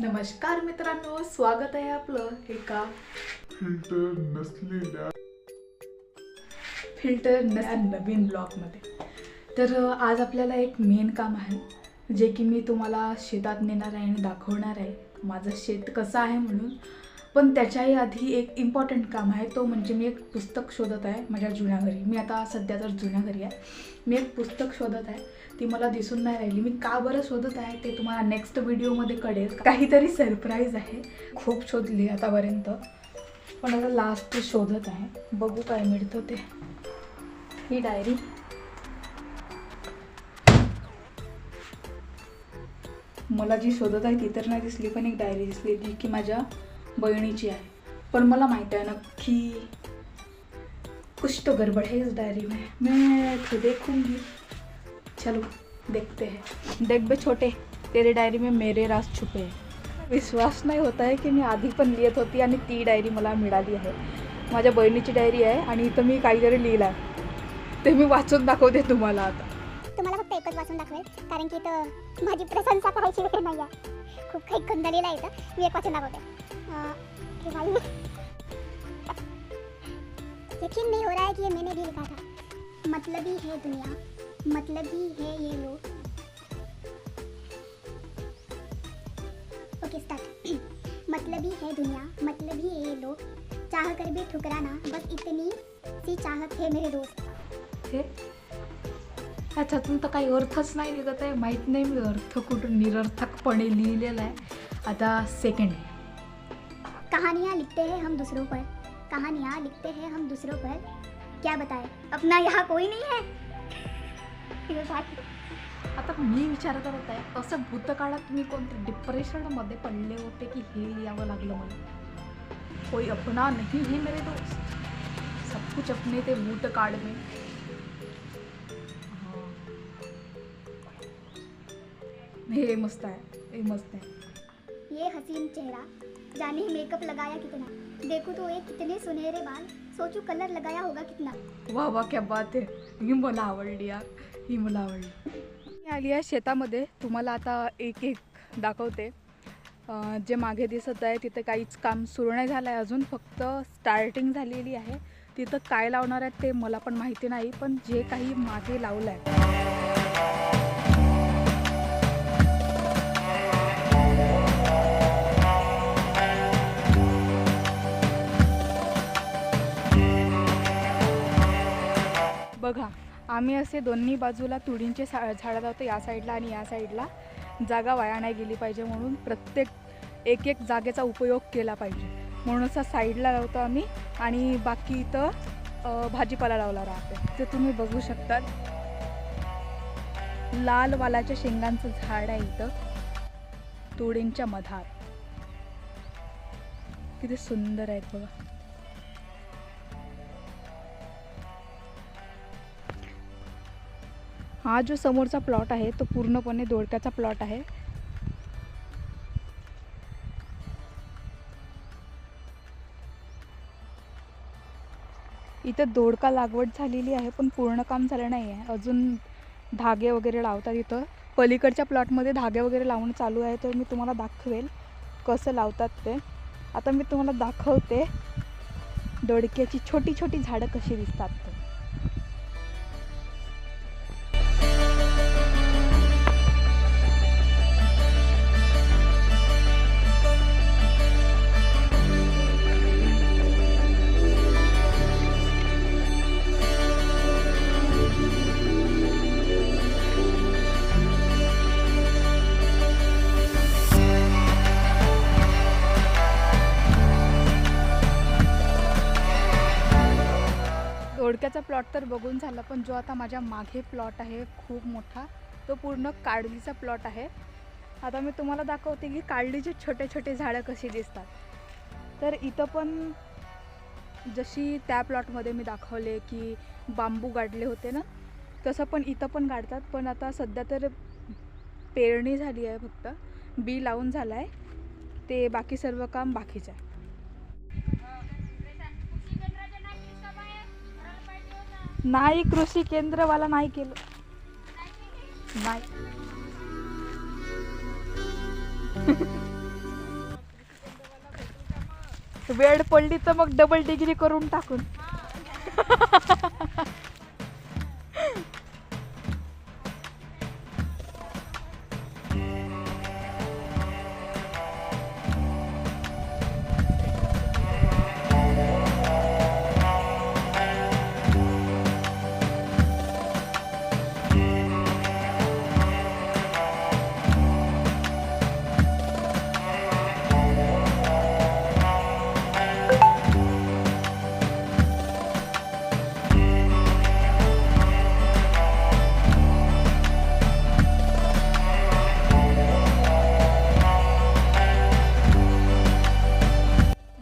नमस्कार मित्रांनो स्वागत आहे आपलं एका फिल्टर नसलेल्या फिल्टर नवीन ब्लॉगमध्ये. तर आज आपल्याला एक मेन काम आहे जे की मी तुम्हाला शेतात नेणार आहे आणि दाखवणार आहे. माझं शेत कसं आहे म्हणून पण त्याच्याही आधी एक इम्पॉर्टंट काम आहे. तो म्हणजे मी एक पुस्तक शोधत आहे माझ्या जुन्या घरी. मी आता सध्या तर जुन्या घरी आहे. मी एक पुस्तक शोधत आहे. ती मला दिसून नाही राहिली. मी का बरं शोधत आहे ते तुम्हाला नेक्स्ट व्हिडिओमध्ये कळेल. काहीतरी सरप्राईज आहे. खूप शोधली आतापर्यंत. पण आता लास्ट शोधत आहे. बघू काय मिळतं ते. ही डायरी मला जी शोधत आहे ती तर नाही दिसली पण एक डायरी दिसली ती की माझ्या बहिणीची आहे. पण मला माहिती आहे नक्की कुछ तो गड़बड़ है इस डायरी में. मैं तो देखूंगी. चलो देखते हैं. देख बे छोटे तेरे डायरी में मेरे राज छुपे हैं. विश्वास नाही होत आहे की मी आधी पण लिहित होती आणि ती डायरी मला मिळाली आहे. माझ्या बहिणीची डायरी आहे आणि इथं मी काहीतरी लिहिलं आहे ते मी वाचून दाखवते तुम्हाला आता. तुम्हाला फक्त एकच वाचून दाखवेल कारण की इथं माझी प्रशंसा करायची वेळ नाही आहे खूप काही गंधलेलं आहे इथं. मी एक वाचून दाखवते. हे भाई यकीन नहीं हो रहा है कि ये मैंने भी लिखा था। मतलबी है दुनिया। मतलबी है ये लोग। ओके मतलबी है दुनिया। मतलबी है ये लोग। चाह कर भी ठुकराना, बस इतनी सी चाहत है मेरे दोस्त। हे? ह्याच्यातून तर काही अर्थच नाही निघत आहे. माहीत नाही मी अर्थ कुठून निरर्थकपणे लिहिलेला आहे. आता सेकंड कहानियाँ लिखते हैं हम दूसरों पर। कहानियाँ लिखते हैं हम दूसरों पर। क्या बताएं? अपना यहाँ कोई नहीं है। बात आता मी विचार करत आहे असं भूतकाळात तुम्ही कोणत्या डिप्रेशनमध्ये पडले होते की हे लिहावं लागलं मला? कोई अपना नहीं है मेरे दोस्त। सब कुछ अपने ते भूतकाळ में. हे। मस्त आहे हे मस्त आहे ये हसीन चेहरा। जाने ही मेकअप लगाया कितना। देखो तो ये कितने सुनहरे बाल। सोचू कलर लगाया होगा कितना। वा वा क्या बात आहे ही मला आवडली यार ही मला आवडली मी आली आहे शेतामध्ये. तुम्हाला आता एक एक दाखवते. अं, जे मागे दिसत आहे तिथे काहीच काम सुरू नाही झालं आहे अजून. फक्त स्टार्टिंग झालेली आहे. तिथं काय लावणार आहेत ते मला पण माहिती नाही पण जे काही मागे लावलं आहे बघा आम्ही असे दोन्ही बाजूला तुडींचे सा झाडं लावतो या साईडला आणि या साईडला. जागा वाया नाही गेली पाहिजे म्हणून प्रत्येक एक एक जागेचा उपयोग केला पाहिजे. म्हणून असा साईडला लावतो आम्ही आणि बाकी इथं भाजीपाला लावला राहते. ते तुम्ही बघू शकतात. लाल वालाच्या शेंगांचं झाड आहे इथं. तुडींच्या मधात. किती सुंदर आहेत बघा. हा जो समोरचा प्लॉट आहे तो पूर्णपणे दोडक्याचा प्लॉट आहे. इथं दोडका लागवड झालेली आहे पण पूर्ण काम झालं नाही आहे अजून धागे वगैरे लावतात इथं. पलीकडच्या प्लॉटमध्ये धागे वगैरे लावणं चालू आहे तर मी तुम्हाला दाखवेल कसं लावतात ते. आता मी तुम्हाला दाखवते. दोडक्याची छोटी छोटी झाडं कशी दिसतात. त्याचा प्लॉट तर बघून झाला पण जो आता माझ्या मागे प्लॉट आहे खूप मोठा तो पूर्ण काळलीचा प्लॉट आहे. आता मी तुम्हाला दाखवते की काळलीचे छोटे छोटे झाडं कशी दिसतात. तर इथं पण जशी त्या प्लॉटमध्ये मी दाखवले की बांबू गाडले होते ना तसं पण इथं पण गाडतात पण आता सध्या तर पेरणी झाली आहे फक्त बी लावून झालं आहे ते बाकी सर्व काम बाकीचं आहे. नाही कृषी केंद्रवाला नाही केलं. नाही. वेळ पडली तर मग डबल डिग्री करून टाकून.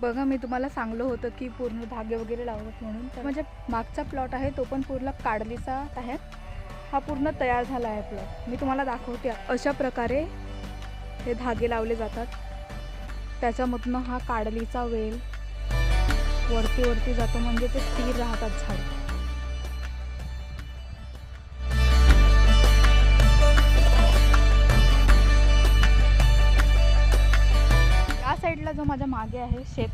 बघा मी तुम्हाला सांगलं होतं की पूर्ण धागे वगैरे लावतात म्हणून. तर म्हणजे मागचा प्लॉट आहे तो पण पूर्ण काढलीचा आहे. हा पूर्ण तयार झाला आहे प्लॉट मी तुम्हाला दाखवते अशा प्रकारे हे धागे लावले जातात. त्याच्यामधनं हा काढलीचा वेल वरती वरती जातो म्हणजे ते स्थिर राहतात झाड. माझ्या मागे आहे शेत.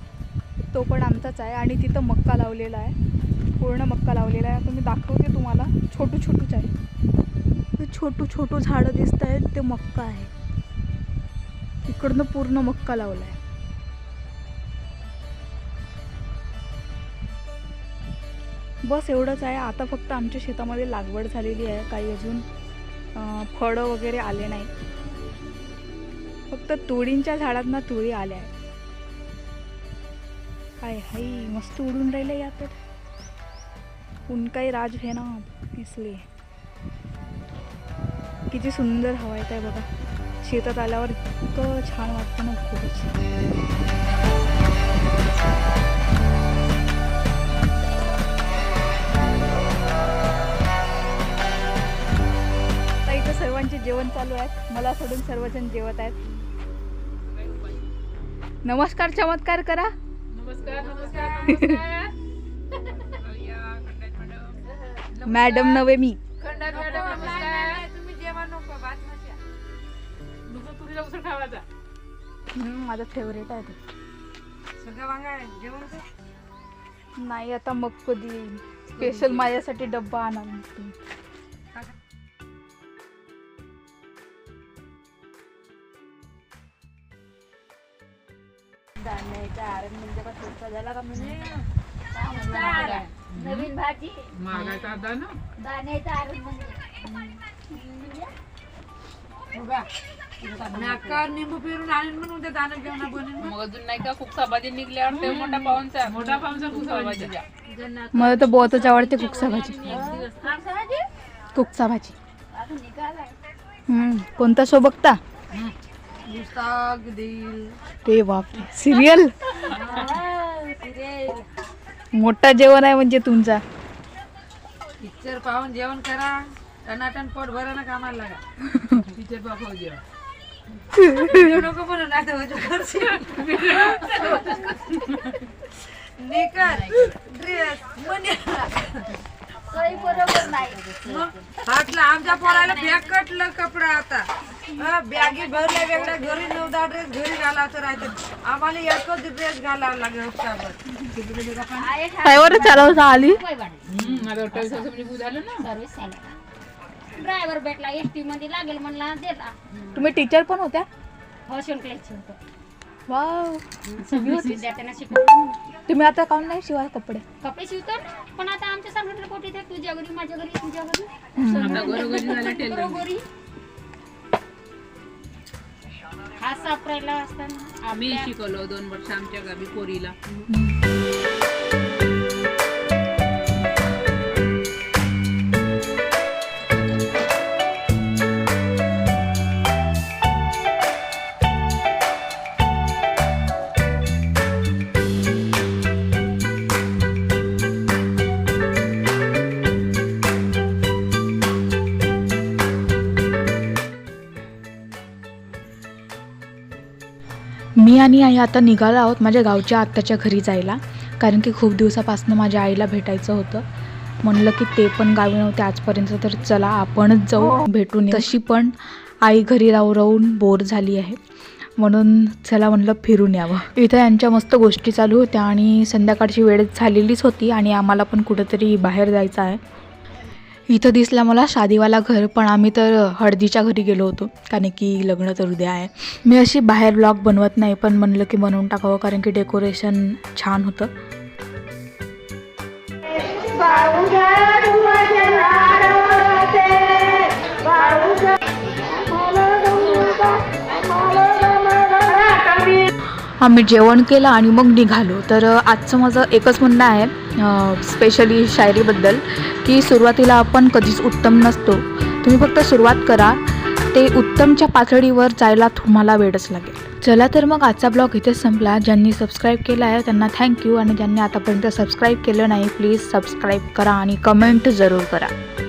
तो पण आमचाच आहे आणि तिथं मक्का लावलेला आहे. पूर्ण मक्का लावलेला आहे. तुम्ही दाखवते तुम्हाला. छोटू छोटूच आहे. छोटू छोटू झाडं दिसत आहेत. ते मक्का आहे. इकडनं पूर्ण मक्का लावला आहे बस एवढंच आहे. आता फक्त आमच्या शेतामध्ये लागवड झालेली आहे. काही अजून फळं वगैरे आले नाही. फक्त तुळींच्या झाडांना तुळी आल्या आहेत. हाय हाय मस्त उडून राहिलं या तर उनकाही राज है ना इसलिए किती सुंदर हवा येत आहे बघा. शेतात आल्यावर इतकं छान वाटतं ना खूपच. सर्वांचे जेवण चालू आहे मला सोडून सर्वजण जेवत आहेत. नमस्कार चमत्कार करा. नमस्कार नमस्कार नमस्कार. मॅडम नवे मी खंडात मॅडम नमस्कार. तुम्ही जेवण नको भात नका नुसतं तुरीला उसळ खावायचा. हम्म, माझा फेवरेट आहे ते. सगळं वांगा जेवण कर. नाही आता मग कधी स्पेशल माझ्यासाठी डब्बा आणा तुम्ही. नवीन भाजी. मागायचा आता ना? दाण्याचा आरण नाका निंबू पिरून आणून म्हणून उद्या दाणं जेवण बनून मग अजून नाही का? खूप भाजी निघल्यावर ते मोठा पाहुणचा मोठा पाहुणचा कुकसा भाजी मला तर बहुतच आवडते कुकसा भाजी. कुकसा भाजी. हम्म, कोणता शो बघता? देईल. ते बापरे सिरियल मोठा जेवण आहे म्हणजे तुमचा. पिक्चर पाहून जेवण करा. टनाटन पोट भरा ना कामाला लागा. पिक्चर पाहू जेवण नको. निकर ड्रेस काही बरोबर नाही. हाटलं आमच्या पोराला बॅग कटलं कपडा आता. बॅगी भरल्या वेगळ्या घरी नऊ दहा ड्रेस घरी घालायचं राहते. आम्हाला एकच ड्रेस घालावा लागेल काय चालवता आली? ड्रायव्हर भेटला एस टी मध्ये लागेल म्हणला दिला तुम्ही टीचर पण होत्या? फॅशन होतो. वाव. विद्यार्थ्यांना तुम्ही आता काऊन नाही शिवाय कपडे? कपडे शिवतो ना, पण आता आमच्या सांगितलं कोटी ते तुझ्या घरी माझ्या घरी तुझ्या घरी. घरोघरी. हा सापरायला असताना आम्ही शिकवलो दोन वर्ष आमच्या गावी पोरीला. आणि आई आता निघालो आहोत माझ्या गावच्या आत्याच्या घरी जायला. कारण की खूप दिवसापासून माझ्या आईला भेटायचं होतं. म्हणलं की ते पण गावी नव्हते आजपर्यंत तर चला आपणच जाऊ. भेटून येऊ. तशी पण आई घरी राहू राहून बोर झाली आहे. म्हणून चला म्हणलं फिरून यावं. इथं यांच्या मस्त गोष्टी चालू होत्या आणि संध्याकाळची वेळ झालेलीच होती आणि आम्हाला पण कुठंतरी बाहेर जायचं आहे. इथं दिसला मला शादीवाला घर पण आम्ही तर हळदीच्या घरी गेलो होतो. कारण की लग्न तर उद्या आहे. मी अशी बाहेर ब्लॉग बनवत नाही पण म्हणलं की बनवून टाकावं कारण की डेकोरेशन छान होतं. आम्ही जेवण केलं आणि मग निघालो. तर आजचं माझं एकच म्हणणं आहे स्पेशली शायरीबद्दल की सुरुवातीला आपण कधीच उत्तम नसतो. तुम्ही फक्त सुरुवात करा. ते उत्तमच्या पातळीवर जायला तुम्हाला वेळच लागेल. चला तर मग आजचा ब्लॉग इथेच संपला. ज्यांनी सबस्क्राईब केला आहे त्यांना थँक्यू आणि ज्यांनी आतापर्यंत सबस्क्राईब केलं नाही प्लीज सबस्क्राईब करा आणि कमेंट जरूर करा.